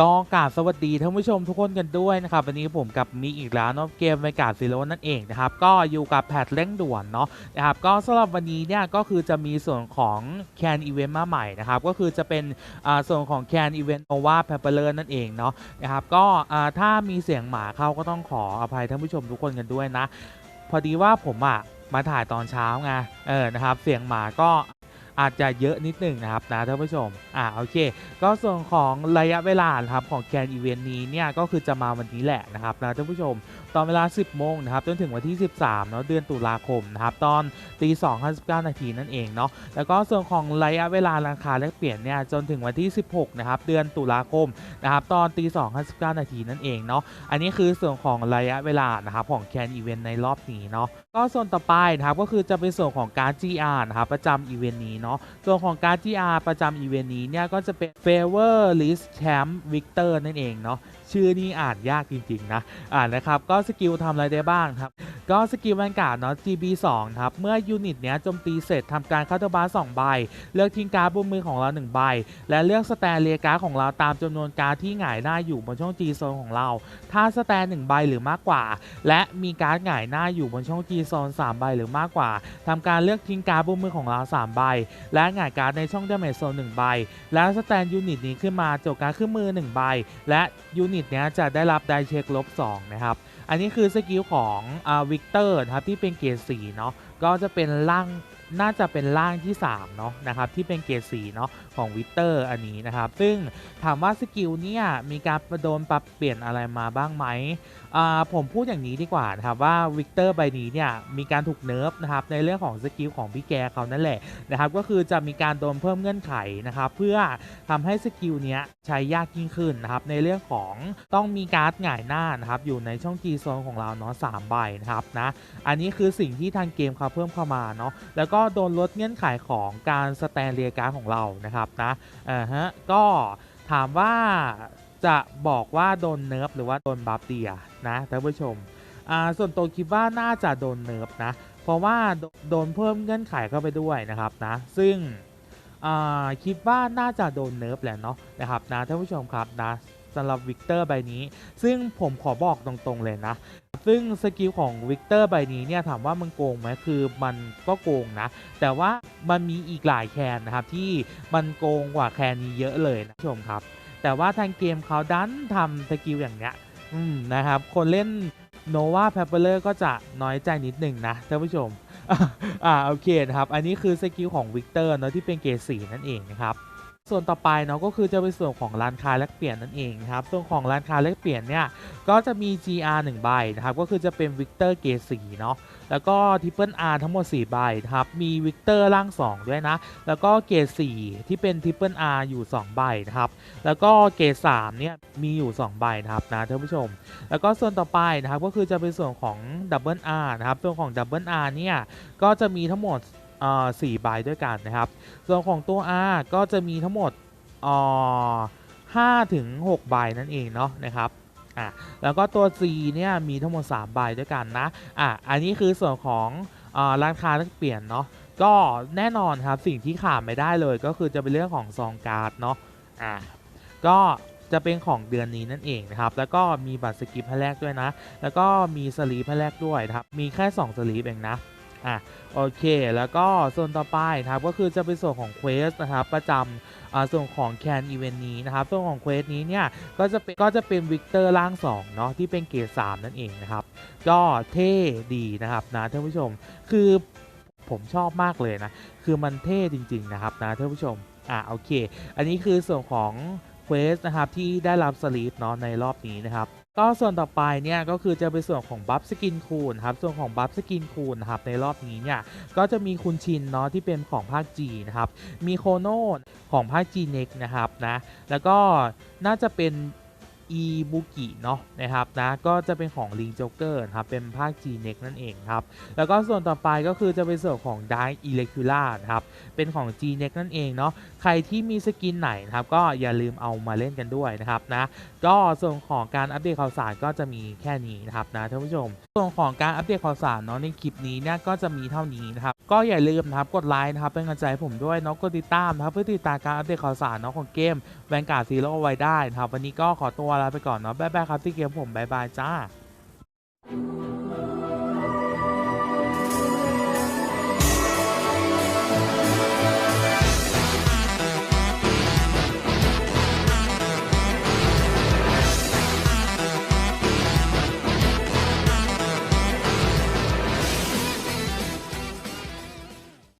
ก็กราบสวัสดีท่านผู้ชมทุกคนกันด้วยนะครับวันนี้ผมกับมีอีกแล้วเนาะเกมไมกาซิโลนั่นเองนะครับก็อยู่กับแพทเร่งด่วนเนาะนะครับก็สำหรับวันนี้เนี่ยก็คือจะมีส่วนของแคนอีเวนต์มาใหม่นะครับก็คือจะเป็นส่วนของแคนอีเวนต์โนวาแพเปอร์นั่นเองเนาะนะครับก็ถ้ามีเสียงหมาเข้าก็ต้องขออภัยท่านผู้ชมทุกคนกันด้วยนะ พอดีว่าผมอะมาถ่ายตอนเช้าไงเออนะครับเสียงหมาก็ อาจจะเยอะนิดหนึ่งนะครับนะท่านผู้ชมอ่าโอเค ก็ส่วนของระยะเวลาครับของแคนอีเวนต์นี้เนี่ยก็คือจะมาวันนี้แหละนะครับนะท่านผู้ชม ตอนเวลา 10 โมงนะครับจนถึงวันที่ 13เนาะเดือนตุลาคมนะครับตอนตี2 59นาทีนั่นเองเนาะแล้วก็ส่วนของระยะเวลาราคาแลกเปลี่ยนเนี่ยจนถึงวันที่ 16นะครับเดือนตุลาคมนะครับตอนตี2 59นาทีนั่นเองเนาะอันนี้คือส่วนของระยะเวลานะครับของแคนอีเวนต์ในรอบนี้เนาะก็ส่วนต่อไปนะครับก็คือจะเป็นส่วนของการ GR นะครับประจำอีเวนต์นี้เนาะส่วนของการ GR ประจำอีเวนต์นี้เนี่ยก็จะเป็น Favor List Champ Victor นั่นเองเนาะชื่อนี่อ่านยากจริง ๆ นะ อ่านนะครับ ก็สกิลทำอะไรได้บ้างครับก็สกิลบรรยากาศเนาะ GB 2 ครับเมื่อยูนิตเนี้ยโจมตีเสร็จทำการเข้าตัวบาร์2ใบ เลือกทิ้งการ์ดบนมือของเรา 1 ใบ และเลือกสแตนเรียการ์ดของเราตามจำนวนการ์ดที่หงายหน้าอยู่บนช่อง G โซนของเรา ถ้าสแตน1ใบหรือมากกว่า และมีการ์ดหงายหน้าอยู่บนช่อง G โซน3ใบหรือมากกว่าทำการเลือกทิ้งการ์ดบนมือของเรา 3 ใบ และหงายการ์ดในช่อง Damage Zone 1ใบ แล้วสแตนยูนิตนี้ขึ้นมาจบการดขึ้นมือ 1 ใบ และยูนิตเนี้ยจะได้รับไดเช็คลบ2นะครับอันนี้คือสกิลของอ่าวิกเตอร์นะครับที่เป็นเกรดสีเนาะก็จะเป็นร่าง น่าจะเป็นร่างที่3เนาะนะครับที่เป็นเกรดสีเนาะของวิเตอร์อันนี้นะครับ ซึ่งถามว่าสกิลเนี่ยมีการโดนปรับเปลี่ยนอะไรมาบ้างไหมอ่าผมพูดอย่างนี้ดีกว่านะครับว่าวิกเตอร์ใบนี้เนี่ยมีการถูกเนิร์ฟนะครับในเรื่องของสกิลของพี่แกเขานั่นแหละนะครับก็คือจะมีการโดนเพิ่มเงื่อนไขนะครับเพื่อทำให้สกิลเนี้ยใช้ยากยิ่งขึ้นนะครับในเรื่องของต้องมีการ์ดหงายหน้านะครับอยู่ในช่อง G โซนของเราเนาะสามใบนะครับนะอันนี้คือสิ่งที่ทางเกมเขาเพิ่มเข้ามาเนาะแล้วก็โดนลดเงื่อนไขของการสแตนเรียการของเรานะครับนะอ่าฮะก็ถามว่าจะบอกว่าโดนเนิร์ฟหรือว่าโดนบัฟเดียนะท่านผู้ชมอ่าส่วนตัวคิดว่าน่าจะโดนเนิร์ฟนะเพราะว่าโดโดนเพิ่มเงื่อนไขเข้าไปด้วยนะครับนะซึ่งอ่าคิดว่าน่าจะโดนเนิร์ฟแหละเนาะนะครับนะท่านผู้ชมครับนะสำหรับวิกเตอร์ใบนี้ ซึ่งผมขอบอกตรงๆเลยนะ ซึ่งสกิลของวิกเตอร์ใบนี้เนี่ยถามว่ามันโกงไหมคือมันก็โกงนะ แต่ว่ามันมีอีกหลายแคนนะครับที่มันโกงกว่าแคนนี้เยอะเลยนะผู้ชมครับ แต่ว่าทางเกมเขาดันทำสกิลอย่างเนี้ยนะครับ คนเล่นโนวาแพปเปอร์ก็จะน้อยใจนิดหนึ่งนะท่านผู้ชมอ่าโอเคนะครับ อันนี้คือสกิลของวิกเตอร์เนาะที่เป็นเกรดสีนั่นเองนะครับ ส่วนต่อไปเนาะก็คือจะเป็นส่วนของร้านค้าแลกเปลี่ยนนั่นเองนะครับส่วนของร้านค้าแลกเปลี่ยนเนี่ยก็จะมี GR 1ใบนะครับก็คือจะเป็นวิกเตอร์เกสีเนาะแล้วก็ทิปเปิล R ทั้งหมด 4 ใบครับมีวิกเตอร์ร่าง 2 ด้วยนะ แล้วก็เกรด4ที่เป็นทิปเปิล R อยู่ 2 ใบนะครับแล้วก็เกรด3เนี่ยมีอยู่ 2 ใบนะครับนะท่านผู้ชม แล้วก็ส่วนต่อไปนะครับก็คือจะเป็นส่วนของดับเบิล R นะครับส่วนของดับเบิล R เนี่ยก็จะมีทั้งหมด อ่อ4ใบด้วยกันนะครับ ส่วนของตัว R ก็จะมีทั้งหมดเอ่อ5ถึง6ใบนั่นเองเนาะนะครับอะแล้วก็ตัว C เนี่ยมีทั้งหมด3ใบด้วยกันนะอะอันนี้คือส่วนของอร้านค้าแลกเปลี่ยนเนาะก็แน่นอนครับสิ่งที่ขาดไม่ได้เลยก็คือจะเป็นเรื่องของซองการ์ดเนาะอะก็จะเป็นของเดือนนี้นั่นเองนะครับ แล้วก็มีบัตรสกิปให้แลกด้วยนะ แล้วก็มีสลีปให้แลกด้วยนะครับ มีแค่2สลีปเองนะ อะโอเคแล้วก็ส่วนต่อไปนะครับก็คือจะเป็นส่วนของเควสนะครับประจำส่วนของแคนอีเวนต์นี้นะครับส่วนของเควสนี้เนี่ยก็จะเป็นก็จะเป็นวิกเตอร์ร่าง2เนาะที่เป็นเกรด3นั่นเองนะครับก็เท่ดีนะครับนะท่านผู้ชมคือผมชอบมากเลยนะคือมันเท่จริง ๆ นะครับนะท่านผู้ชมอะโอเค อันนี้คือส่วนของเควสนะครับที่ได้รับสลีปเนาะในรอบนี้นะครับ ก็ส่วนต่อไปเนี่ยก็คือจะเป็นส่วนของบัฟสกินคูณครับส่วนของบัฟสกินคูณนครับในรอบนี้เนี่ยก็จะมีคุณชินเนาะที่เป็นของภาคจีนะครับมีโคโนของภาคจีเน็กนะครับนะแล้วก็น่าจะเป็น อีบุกิเนาะนะครับนะก็จะเป็นของลิงโจ๊กเกอร์ครับเป็นภาคจีเน็กนั่นเองครับแล้วก็ส่วนต่อไปก็คือจะเป็นส่วนของไดอิเล็กคูล่าครับเป็นของ G n e x นั่นเองเนาะใครที่มีสกินไหนนะครับก็อย่าลืมเอามาเล่นกันด้วยนะครับนะก็ส่วนของการอัปเดตข่าวสารก็จะมีแค่นี้นะครับนะท่านผู้ชมส่วนของการอัปเดตข่าวสารเนาะในคลิปนี้เนี่ยก็จะมีเท่านี้นะครับ ก็อย่าลืมนะครับกดไลค์นะครับเป็นกำลังใจผมด้วยเนาะกดติดตามนะครับเพื่อติดตามการอัปเดตข่าวสารเนาะของเกมแวนการ์ดซีโร่ไว้ได้นะครับวันนี้ก็ขอตัวลาไปก่อนเนาะบ๊ายบายครับที่เกมผมบ๊ายบายจ้า